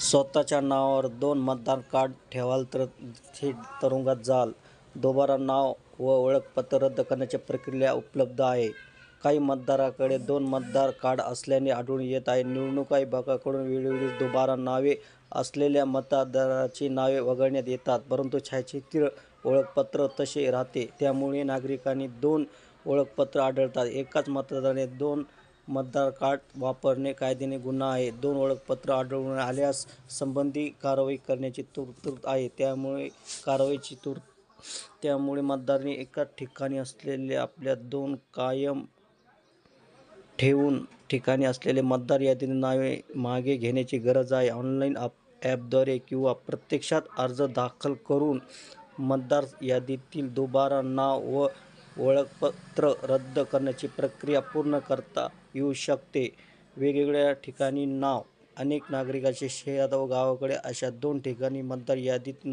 स्वतःच्या नावावर दोन मतदान कार्ड ठेवाल तर थेट तुरुंगात जाल. दोबारा नाव व ओळखपत्र रद्द करण्याची प्रक्रिया उपलब्ध आहे. काही मतदाराकडे दोन मतदार कार्ड असल्याने आढळून येत आहे. निवडणूक विभागाकडून वेळोवेळी दोबारा नावे असलेल्या मतदाराची नावे वगळण्यात येतात परंतु छायाचित्र ओळखपत्र तसे राहते. त्यामुळे नागरिकांनी दोन ओळखपत्र आढळतात. एकाच मतदाराने दोन मतदार कार्ड वापरणे कायद्याने गुन्हा आहे. दोन ओळखपत्र आढळून आल्यास संबंधी कारवाई करण्याची तरतूद आहे. त्यामुळे कारवाईची तूर त्यामुळे मतदारांनी एकाच ठिकाणी असलेल्या आपल्या दोन कायम ठेवून ठिकाणी असलेले मतदार यादीने नावे मागे घेण्याची गरज आहे. ऑनलाईन ॲपद्वारे किंवा प्रत्यक्षात अर्ज दाखल करून मतदार यादीतील दुबारा नाव व ओळखपत्र रद्द करण्याची प्रक्रिया पूर्ण करता येऊ शकते. वेगवेगळ्या ठिकाणी नाव अनेक नागरिकांचे शहरात व गावाकडे अशा दोन ठिकाणी मतदार यादीत नाव